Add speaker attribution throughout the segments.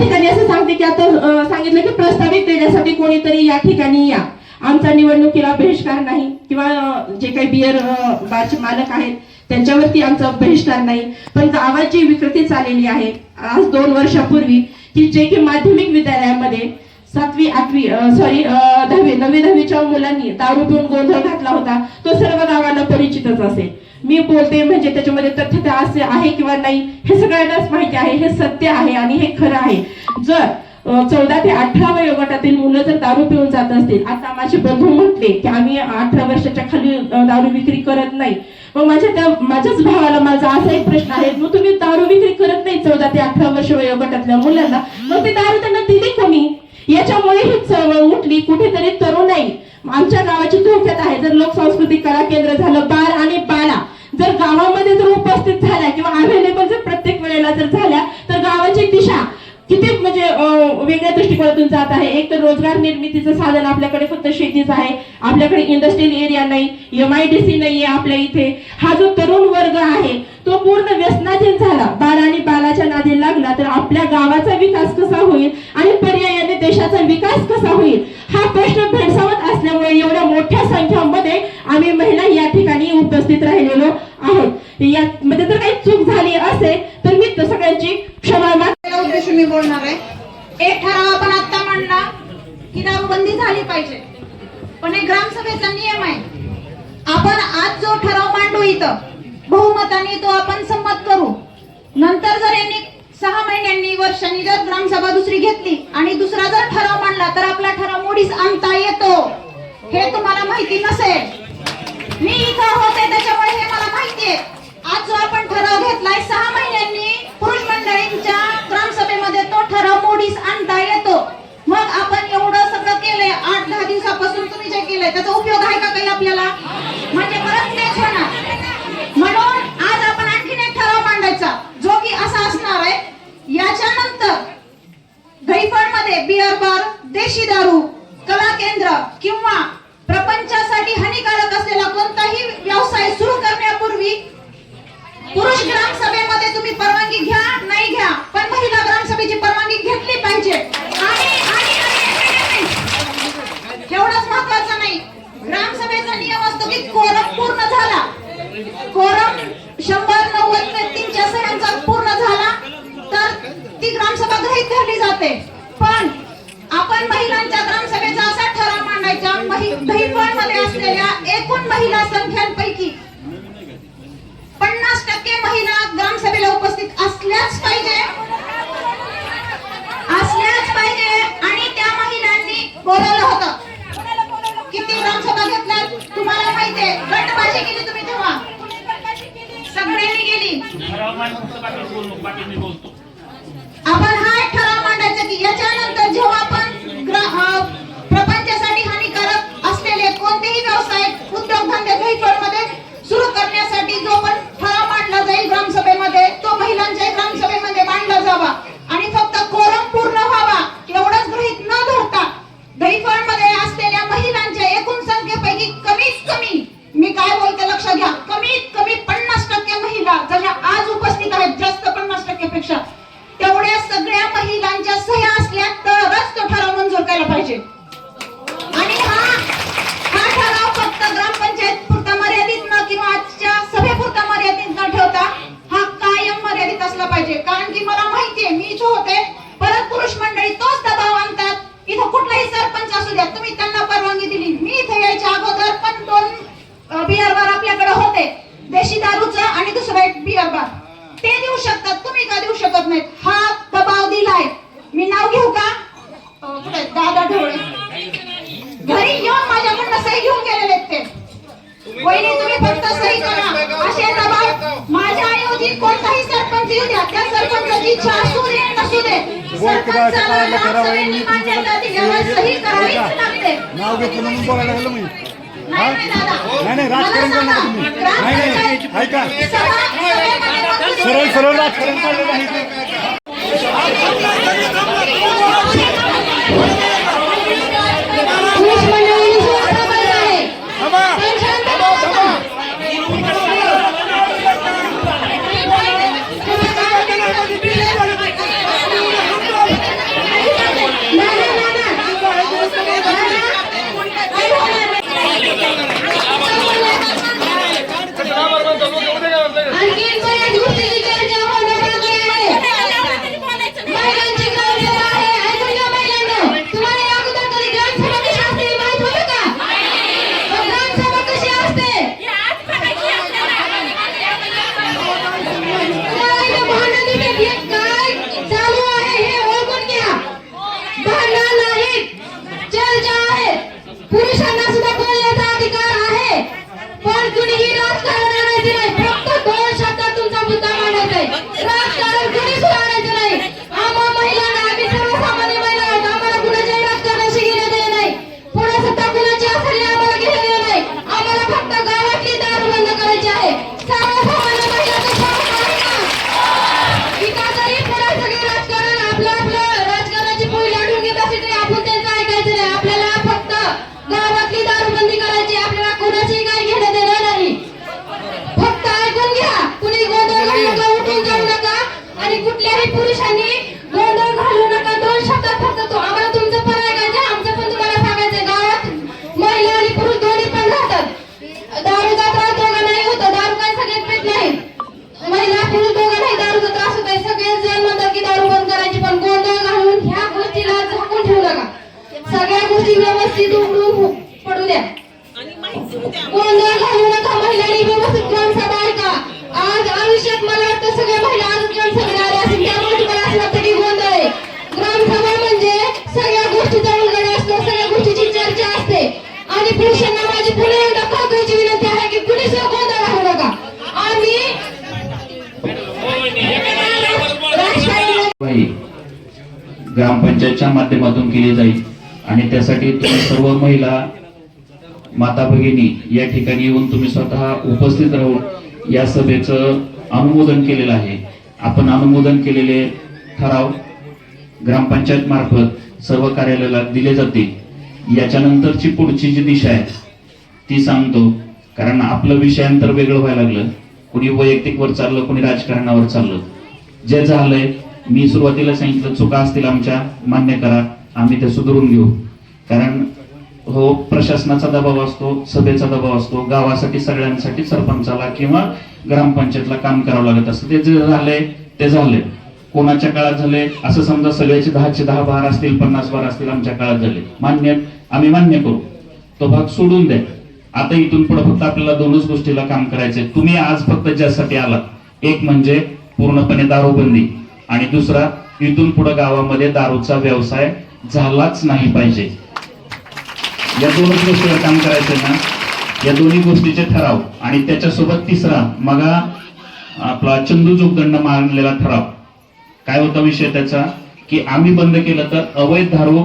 Speaker 1: ठिकाणी असं सांगते की आता सांगितलं की प्रस्तावित देण्यासाठी कोणीतरी या ठिकाणी या. आमचा निवडणुकीला बहिष्कार नाही किंवा जे काही बियर बारचे मालक आहेत त्यांच्यावरती आमचा बहिष्कार नाही. पण गावात जी विकृती चाललेली आहे आज दोन वर्षापूर्वी की जे की माध्यमिक विद्यालयामध्ये सातवी आठवी सॉरी दहावी नववी दहावीच्या मुलांनी दारू पिऊन गोंधळ घातला होता तो सर्व गावाला परिचितच असेल. मी बोलते म्हणजे त्याच्यामध्ये तथ्यता असे आहे किंवा नाही हे सगळ्यांनाच माहिती आहे हे सत्य आहे आणि हे खरं आहे. जर चौदा ते अठरा वयोगटातील मुलं जर दारू पिऊन जात असतील आता माझे बंधू म्हटले की आम्ही अठरा वर्षाच्या खाली दारू विक्री करत नाही. मग माझ्या त्या माझ्याच भावाला माझा असा एक प्रश्न आहे मग तुम्ही दारू विक्री करत नाही चौदा ते अठरा वर्ष वयोगटातल्या मुलांना? मग ते दारू त्यांना दिली कोणी? याच्यामुळे ही चळवळ उठली कुठेतरी तरुणाई आमच्या गावाची धोक्यात आहे. जर लोकसांस्कृतिक कला केंद्र झालं बाल आणि बाला जर गावामध्ये जर उपस्थित झाल्या किंवा अवेलेबल जर प्रत्येक वेळेला जर झाल्या तर गावाची दिशा किती म्हणजे वेगळ्या दृष्टिकोनातून जात आहे. एक तर रोजगार निर्मितीचं साधन आपल्याकडे फक्त शेतीच आहे. आपल्याकडे इंडस्ट्रियल एरिया नाही एम आय डी सी नाहीये आपल्या इथे. हा जो तरुण वर्ग आहे तो पूर्ण व्यसनाधीन झाला. बाल आणि बालाच्या नादी लागला तर आपल्या गावाचा विकास कसा होईल आणि पर्यायाने देशाचा विकास कसा होईल? हा प्रश्न भेडसावत असल्यामुळे एवढ्या मोठ्या संख्यामध्ये आम्ही महिला या ठिकाणी उपस्थित राहिलेलो. आहोत यामध्ये म्हणजे जर काही चूक झाली असेल तर मी तो सगळ्यांची क्षमा
Speaker 2: उद्देशून मी बोलणार आहे. एक ठराव आपण आता मांडला की दारूबंदी झाली पाहिजे. पण एक ग्रामसभेचा नियम आहे. आपण आज जो ठराव मांडू इथं बहुमताने तो आपण संमत करू. नंतर जर यांनी सहा महिन्यांनी वर्षांनी जर ग्रामसभा दुसरी घेतली आणि दुसरा जर ठराव मांडला तर आपला ठराव मोडीस आणता येतो. हे तुम्हाला माहिती नसेल. मी इथं होते त्याच्यामुळे हे मला माहितीये आज जो आपण ठराव घेतलाय सहा महिन्यांनी पुरुष मंडळींच्या ग्रामसभेमध्ये तो ठराव मोडीस आणता येतो. मग आपण एवढं सगळं केलंय आठ दहा दिवसापासून तुम्ही जे केलंय त्याचा उपयोग आहे का काही आपल्याला? म्हणजे परत तेच होणार. म्हणून आज आपण आणखीन एक ठराव मांडायचा जो की असा असणार आहे याच्यानंतरमध्ये बिअर बार देशी दारू कला केंद्र किंवा प्रपंचासाठी हानिकारक असलेला कोणताही व्यवसाय सुरू करण्यापूर्वी पुरुष ग्रामसभेमध्ये तुम्ही परवानगी घ्या नाही घ्या पण महिला ग्रामसभेची परवानगी घेतली पाहिजे. एवढाच महत्त्वाचा नाही. ग्रामसभेचा नियम असतो की कोरम पूर्ण झाला. कोरम शंभर नव्वद व्यक्तींच्या सह्यांचा पूर्ण झाला तर ती ग्रामसभा गृहित धरली जाते. पण आपण महिलांच्या ग्रामसभेचा असा ठराव मांडायचा मध्ये असलेल्या एकूण महिला संख्यांपैकी पन्नास टक्के महिला ग्रामसभेला उपस्थित असल्याच पाहिजे. असल्याच पाहिजे. आणि त्या महिलांनी बोलवलं होतं. किती ग्रामसभा घेतल्यात? तुम्हाला माहितीये गटबाजी केली तुम्ही तेव्हा. सगळ्यांनी गेली. आपण हा ठराव मांडायचा की याच्यानंतर जेव्हा आपण प्रपंचासाठी हानिकारक असलेले कोणतेही व्यवसाय उद्योगधंदे मध्ये सुरू करण्यासाठी जो पण नाव
Speaker 3: घेतलं म्हणून बोलायला लागलं मी.
Speaker 2: नाही नाही
Speaker 3: नाही नाही राजकारण
Speaker 2: मला
Speaker 3: करू नका तुम्ही. नाही नाही ऐका. सरळ सरळ राजकारण चाललेलं आहे.
Speaker 2: Hey!
Speaker 4: Hey! ग्रामपंचायतच्या माध्यमातून केली जाईल. आणि त्यासाठी तुम्ही सर्व महिला माता भगिनी या ठिकाणी येऊन तुम्ही स्वतः उपस्थित राहून या सभेचं अनुमोदन केलेलं आहे. आपण अनुमोदन केलेले ठराव ग्रामपंचायत मार्फत सर्व कार्यालयाला दिले जातील. याच्यानंतरची पुढची जी दिशा आहे ती सांगतो कारण आपलं विषयांतर वेगळं व्हायला लागलं. कुणी वैयक्तिकवर चाललं कुणी राजकारणावर चाललं. जे झालंय मी सुरुवातीला सांगितलं चुका असतील आमच्या मान्य करा आम्ही ते सुधारून घेऊ. कारण हो प्रशासनाचा दबाव असतो सभेचा दबाव असतो गावासाठी सगळ्यांसाठी सरपंचाला किंवा ग्रामपंचायतला काम करावं लागत असतं. ते जे झालंय ते झालंय. कोणाच्या काळात झाले असं समजा सगळ्याचे दहाचे दहा बार असतील पन्नास बार असतील आमच्या काळात झाले. मान्य आम्ही मान्य करू. तो भाग सोडून द्या. आता इथून पुढे फक्त आपल्याला दोनच गोष्टीला काम करायचंय. तुम्ही आज फक्त ज्यासाठी आलात. एक म्हणजे पूर्णपणे दारूबंदी. आणि दुसरा इथून पुढे गावामध्ये दारूचा व्यवसाय झालाच नाही पाहिजे. या दोनच गोष्टीवर काम करायचंय ना? या दोन्ही गोष्टीचे ठराव. आणि त्याच्यासोबत तिसरा मगा आपला चंदू जोगदंड मारलेला ठराव. काय होता विषय त्याचा? की आम्ही बंद केलं तर अवैध दारू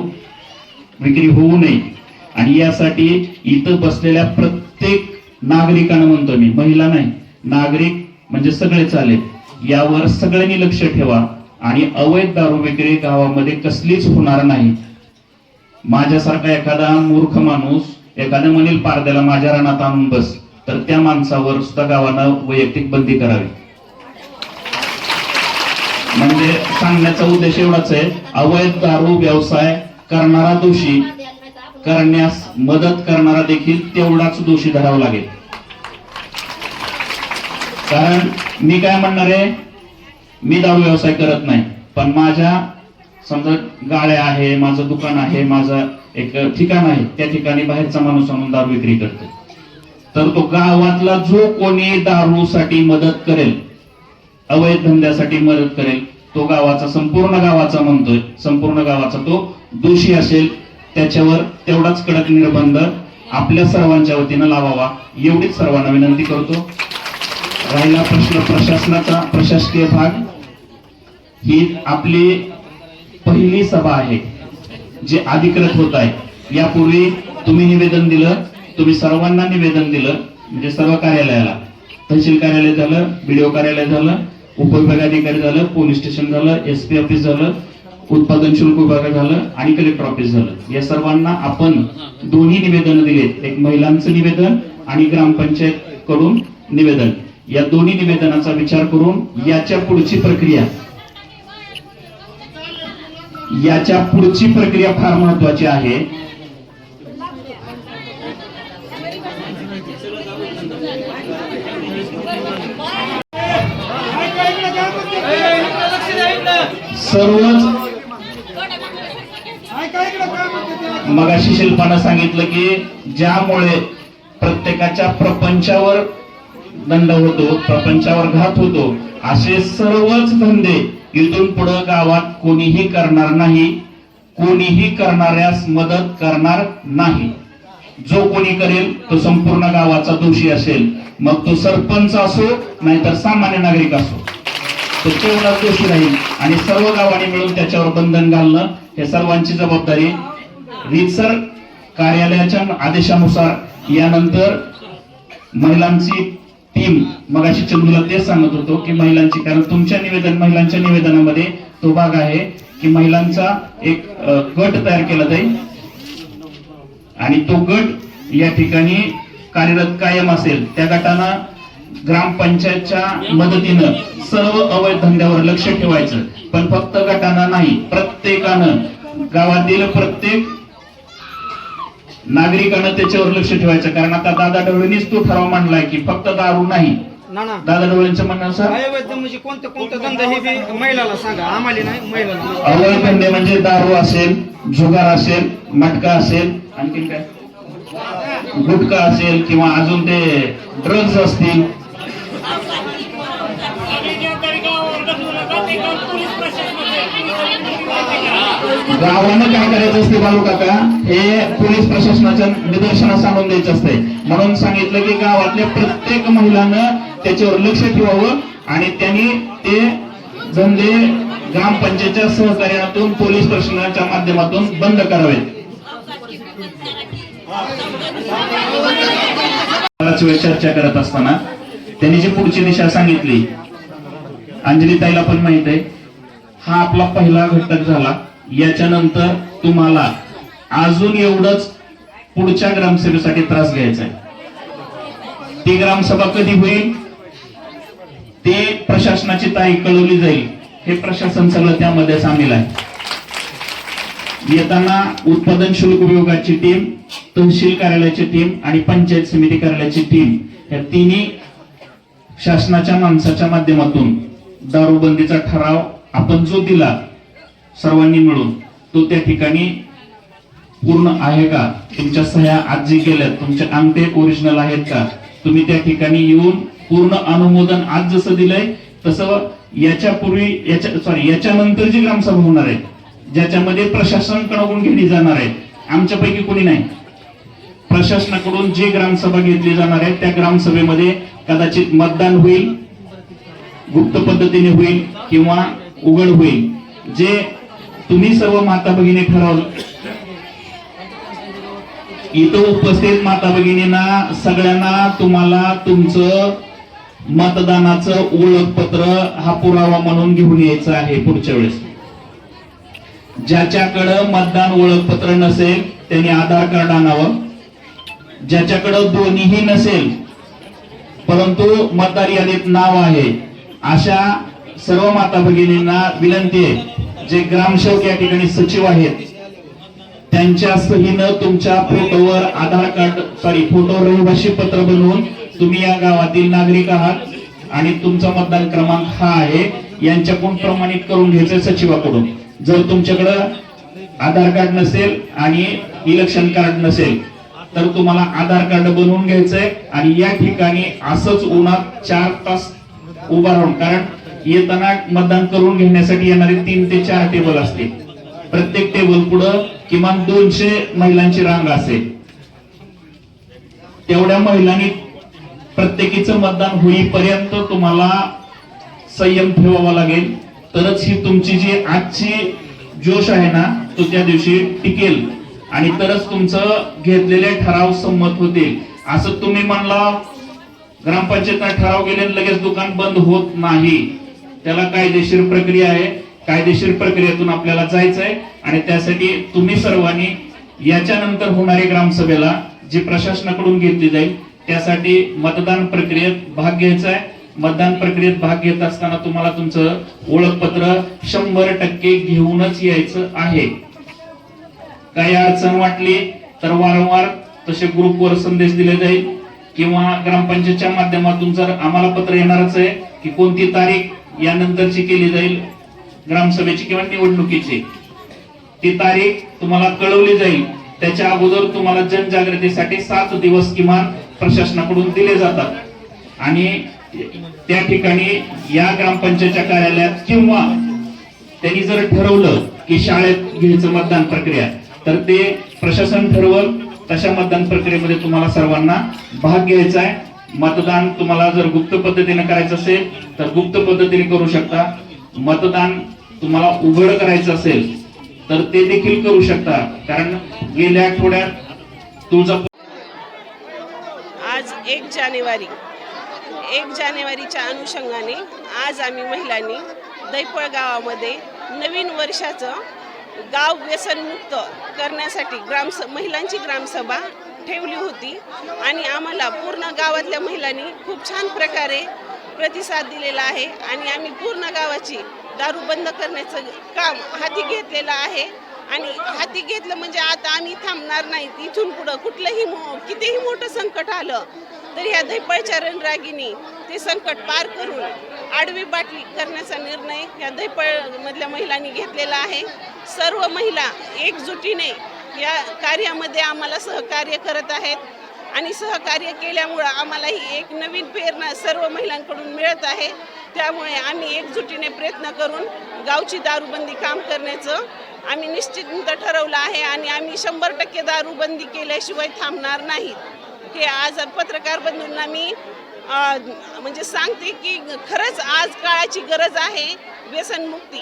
Speaker 4: विक्री होऊ नये. आणि यासाठी इथं बसलेल्या प्रत्येक नागरिकांना म्हणतो मी महिला नाही नागरिक म्हणजे सगळे चालेल. यावर सगळ्यांनी लक्ष ठेवा. आणि अवैध दारू विक्री गावामध्ये कसलीच होणार नाही. माझ्यासारखा एखादा मूर्ख माणूस एखाद्या म्हणील पारद्याला माझ्या रानात आणून बस तर त्या माणसावर सुद्धा गावानं वैयक्तिक बंदी करावी. म्हणजे सांगण्याचा उद्देश एवढाच आहे अवैध दारू व्यवसाय करणारा दोषी करण्यास मदत करणारा देखील तेवढाच दोषी धरावा लागेल. कारण मी काय म्हणणार आहे? मी दारू व्यवसाय करत नाही. पण माझ्या समजा गाड्या आहे माझं दुकान आहे माझं एक ठिकाण आहे त्या ठिकाणी बाहेरचा माणूस आणून दारू विक्री करतो तर तो गावातला जो कोणी दारूसाठी मदत करेल अवैध धंद्यासाठी मदत करेल तो गावाचा संपूर्ण गावाचा म्हणतोय संपूर्ण गावाचा तो दोषी असेल त्याच्यावर तेवढाच कडक निर्बंध आपल्या सर्वांच्या वतीनं लावावा. एवढीच सर्वांना विनंती करतो. राहिला प्रश्न प्रशासनाचा प्रशासकीय भाग. ही आपली पहिली सभा आहे जे अधिकृत होत आहे. यापूर्वी तुम्ही निवेदन दिलं तुम्ही सर्वांना निवेदन दिलं म्हणजे सर्व कार्यालयाला. तहसील कार्यालय झालं बीडीओ कार्यालय झालं उपविभागाधिकारी झालं पोलीस स्टेशन झालं एस पी ऑफिस झालं उत्पादन शुल्क विभाग झालं आणि कलेक्टर ऑफिस झालं. या सर्वांना आपण दोन्ही निवेदन दिलेत. एक महिलांचं निवेदन आणि ग्रामपंचायत कडून निवेदन. या दोन्ही निवेदनाचा विचार करून याच्या पुढची प्रक्रिया. याच्या पुढची प्रक्रिया फार महत्वाची आहे. सर्वच मगाशी शिल्पानं सांगितलं की ज्यामुळे प्रत्येकाच्या प्रपंचावर दंड होतो प्रपंचावर घात होतो. असे सर्वच धंदे इथून पुढे गावात कोणीही करणार नाही कोणीही करणाऱ्यास मदत करणार नाही. जो कोणी करेल तो संपूर्ण गावाचा दोषी असेल. मग तो सरपंच असो नाहीतर सामान्य नागरिक असो. तो तेवढाच दोषी राहील. आणि सर्व गावांनी मिळून त्याच्यावर बंधन घालणं हे सर्वांची जबाबदारी. रीतसर कार्यालयाच्या आदेशानुसार यानंतर महिलांची टीम मग अशी चंदूला तेच सांगत होतो की महिलांची कारण तुमच्या निवेदन महिलांच्या निवेदनामध्ये तो भाग आहे की महिलांचा एक गट तयार केला जाईल. आणि तो गट या ठिकाणी कार्यरत कायम असेल. त्या गटाला ग्रामपंचायतच्या मदतीनं सर्व अवैध धंद्यावर लक्ष ठेवायचं. पण फक्त गटांना नाही प्रत्येकानं गावातील प्रत्येक नागरिकानं त्याच्यावर लक्ष ठेवायचं. कारण आता दादा डवळेंनीच तो ठराव मांडलाय की फक्त दारू नाही.
Speaker 5: ना ना.
Speaker 4: दादा डवळेंचं म्हणणं सर
Speaker 5: अवैध म्हणजे कोणतं कोणतं धंदा हे महिलाला सांगा. आम्हाला नाही महिलाला
Speaker 4: अवैध धंदे म्हणजे दारू असेल जुगार असेल मटका असेल आणखी काय? गुटखा असेल किंवा अजून ते ड्रग्ज असतील. गावानं काय करायचं असते बालू काका? हे पोलीस प्रशासनाच्या निदर्शनास आणून द्यायचं असते. म्हणून सांगितलं की गावातल्या प्रत्येक महिलानं त्याच्यावर लक्ष ठेवावं आणि त्यांनी ते धंदे ग्रामपंचायतच्या सहकार्यातून पोलीस प्रशासनाच्या माध्यमातून बंद करावे. वेळ चर्चा करत असताना त्यांनी जी पुढची दिशा सांगितली अंजली ताईला पण माहीत आहे. हा आपला पहिला घटक झाला. याच्यानंतर तुम्हाला अजून एवढंच पुढच्या ग्रामसभेसाठी त्रास घ्यायचा आहे. ती ग्रामसभा कधी होईल? ते प्रशासनाची तारीख कळवली जाईल. हे प्रशासन सगळं त्यामध्ये सामील आहे. येताना उत्पादन शुल्क विभागाची टीम तहसील कार्यालयाची टीम आणि पंचायत समिती कार्यालयाची टीम या तिन्ही शासनाच्या माणसाच्या माध्यमातून दारूबंदीचा ठराव आपण जो दिला सर्वांनी मिळून तो त्या ठिकाणी पूर्ण आहे का? तुमच्या सह्या आज जे गेल्यात तुमचे अंगठे ओरिजिनल आहेत का? तुम्ही त्या ठिकाणी येऊन पूर्ण अनुमोदन आज जसं दिलंय तसं याच्यापूर्वी याच्या सॉरी याच्यानंतर जी ग्रामसभा होणार आहे ज्याच्यामध्ये प्रशासनाकडून घेतली जाणार आहे आमच्यापैकी कोणी नाही. प्रशासनाकडून जी ग्रामसभा घेतली जाणार आहे त्या ग्रामसभेमध्ये कदाचित मतदान होईल गुप्त पद्धतीने होईल किंवा उघड होईल. जे तुम्ही सर्व माता भगिनी ठरवलं. इथं उपस्थित माता भगिनींना सगळ्यांना तुम्हाला तुमचं मतदानाचं ओळखपत्र हा पुरावा म्हणून घेऊन यायचं आहे पुढच्या वेळेस. ज्याच्याकडं मतदान ओळखपत्र नसेल त्यांनी आधार कार्ड आणावं. ज्याच्याकडं दोन्हीही नसेल परंतु मतदार यादीत नाव आहे अशा सर्व माता भगिनींना विनंती आहे जे ग्रामसेवक या ठिकाणी सचिव आहेत त्यांच्या सहीनं तुमच्या फोटोवर आधार कार्ड सॉरी फोटो रहिवाशी पत्र बनवून तुम्ही या गावातील नागरिक आहात आणि तुमचा मतदान क्रमांक हा आहे यांच्याकडून प्रमाणित करून घ्यायचं सचिवाकडून. जर तुमच्याकडं आधार कार्ड नसेल आणि इलेक्शन कार्ड नसेल तर तुम्हाला आधार कार्ड बनवून घ्यायचंय आणि या ठिकाणी असंच उन्हात चार तास उभा राहून कारण येताना मतदान करून घेण्यासाठी येणारे तीन ते चार टेबल असतील. प्रत्येक टेबल पुढं किमान दोनशे महिलांची रांग असेल. तेवढ्या महिलांनी प्रत्येकीचं मतदान होईपर्यंत तुम्हाला संयम ठेवावा लागेल. तरच ही तुमची जी आजची जोश आहे ना तो त्या दिवशी टिकेल. आणि तरच तुमचं घेतलेले ठराव संमत होतील. असं तुम्ही म्हणला ग्रामपंचायत ठराव गेले लगेच दुकान बंद होत नाही. त्याला कायदेशीर प्रक्रिया आहे. कायदेशीर प्रक्रियेतून आपल्याला जायचंय आणि त्यासाठी तुम्ही सर्वांनी याच्यानंतर होणारी ग्रामसभेला जी प्रशासनाकडून घेतली जाईल त्यासाठी मतदान प्रक्रियेत भाग घ्यायचा आहे. मतदान प्रक्रियेत भाग घेत असताना तुम्हाला तुमचं ओळखपत्र शंभर टक्के घेऊनच यायचं आहे. काही अडचण वाटली तर वारंवार तसे ग्रुपवर संदेश दिले जाईल. किंवा ग्रामपंचायतच्या माध्यमातून जर आम्हाला पत्र येणारच आहे की कोणती तारीख यानंतरची केली जाईल ग्रामसभेची किंवा निवडणुकीची. ती तारीख तुम्हाला कळवली जाईल. त्याच्या अगोदर तुम्हाला जनजागृतीसाठी सात दिवस किमान प्रशासनाकडून दिले जातात. आणि त्या ठिकाणी या ग्रामपंचायतच्या कार्यालयात किंवा त्यांनी जर ठरवलं की शाळेत घ्यायचं मतदान प्रक्रिया तर ते प्रशासन ठरवल. तशा मतदान प्रक्रियेमध्ये तुम्हाला सर्वांना भाग घ्यायचा आहे. मतदान तुम्हाला जर गुप्त पद्धतीने करायचं असेल तर गुप्त पद्धतीने करू शकता. मतदान तुम्हाला उघड करायचं असेल तर ते देखील करू शकता. कारण गेल्या आठवड्यात तुमचा
Speaker 6: आज एक जानेवारी. एक जानेवारीच्या अनुषंगाने आज आम्ही महिलांनी दैपळ गावामध्ये नवीन वर्षाचं गाव व्यसनमुक्त करण्यासाठी ग्राम महिलांची ग्रामसभा ठेवली होती. आणि आम्हाला पूर्ण गावातल्या महिलांनी खूप छान प्रकारे प्रतिसाद दिलेला आहे. आणि आम्ही पूर्ण गावाची दारू बंद करण्याचं काम हाती घेतलेलं आहे. आणि हाती घेतलं म्हणजे आता आम्ही थांबणार नाही इथून पुढं कुठलंही मो कितीही मोठं संकट आलं तर ह्या दैपळच्या रणरागिनी ते संकट पार करून आडवी बाटली करण्याचा निर्णय ह्या दैपळ मधल्या महिलांनी घेतलेला आहे. सर्व महिला एकजुटीने या कार्यामध्ये आम्हाला सहकार्य करत आहेत आणि सहकार्य केल्यामुळं आम्हाला ही एक नवीन प्रेरणा सर्व महिलांकडून मिळत आहे. त्यामुळे आम्ही एकजुटीने प्रयत्न करून गावची दारूबंदी काम करण्याचं आम्ही निश्चित ठरवलं आहे आणि आम्ही शंभर टक्के दारूबंदी केल्याशिवाय थांबणार नाहीत. हे आज पत्रकार बंधूंना मी म्हणजे सांगते की खरंच आज काळाची गरज आहे व्यसनमुक्ती.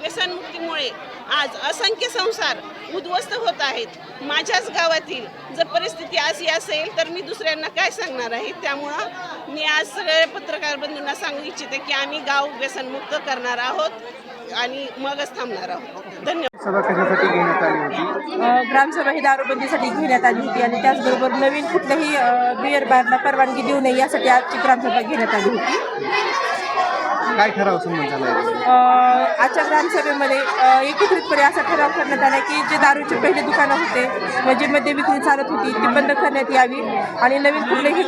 Speaker 6: व्यसनमुक्तीमुळे आज असंख्य संसार उद्ध्वस्त होत आहेत. माझ्याच गावातील जर परिस्थिती अशी असेल तर मी दुसऱ्यांना काय सांगणार आहे? त्यामुळं मी आज सगळ्या पत्रकार बंधूंना सांगू इच्छिते की आम्ही गाव व्यसनमुक्त करणार आहोत आणि मगच थांबणार आहोत. धन्यवाद.
Speaker 5: सभा कशासाठी घेण्यात आली होती?
Speaker 1: अ, ग्रामसभा ही दारूबंदीसाठी घेण्यात आली होती आणि त्याचबरोबर नवीन कुठल्याही बिअर बारला परवानगी देऊ नये यासाठी आजची ग्रामसभा घेण्यात आली होती.
Speaker 5: काय ठराव संबंध झाला
Speaker 1: आजच्या ग्रामसभेमध्ये एकत्रितपणे असा ठराव करण्यात आला की जे दारूचे पहिले दुकानं होते म्हणजे मद्य विक्री चालत होती ती बंद करण्यात यावी. आणि नवीन कुठलेही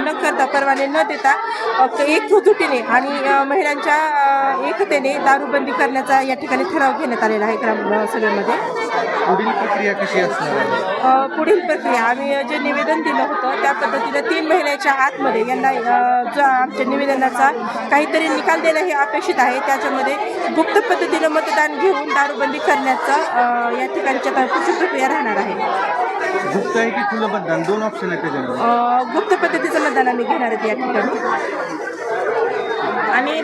Speaker 1: न करता परवाने न देता अ, एकजुटीने आणि महिलांच्या एकतेने दारूबंदी करण्याचा या ठिकाणी ठराव घेण्यात आलेला आहे ग्रामसभेमध्ये.
Speaker 5: पुढील प्रक्रिया कशी असणार? आहे
Speaker 1: अ, पुढील प्रक्रिया आम्ही जे निवेदन दिलं होतं त्या पद्धतीनं तीन महिन्याच्या आतमध्ये यांना अ, जो आमच्या निवेदनाचा काहीतरी निकाल देणं हे अपेक्षित आहे. त्याच्यामध्ये गुप्त पद्धतीनं मतदान घेऊन दारूबंदी करण्याचा या ठिकाणची आता पुढची प्रक्रिया राहणार आहे.
Speaker 5: गुप्त आहे की खुलं मतदान? दोन ऑप्शन आहेत त्याच्यामध्ये.
Speaker 1: गुप्त पद्धतीचं मतदान आम्ही घेणार आहेत या ठिकाणी. आणि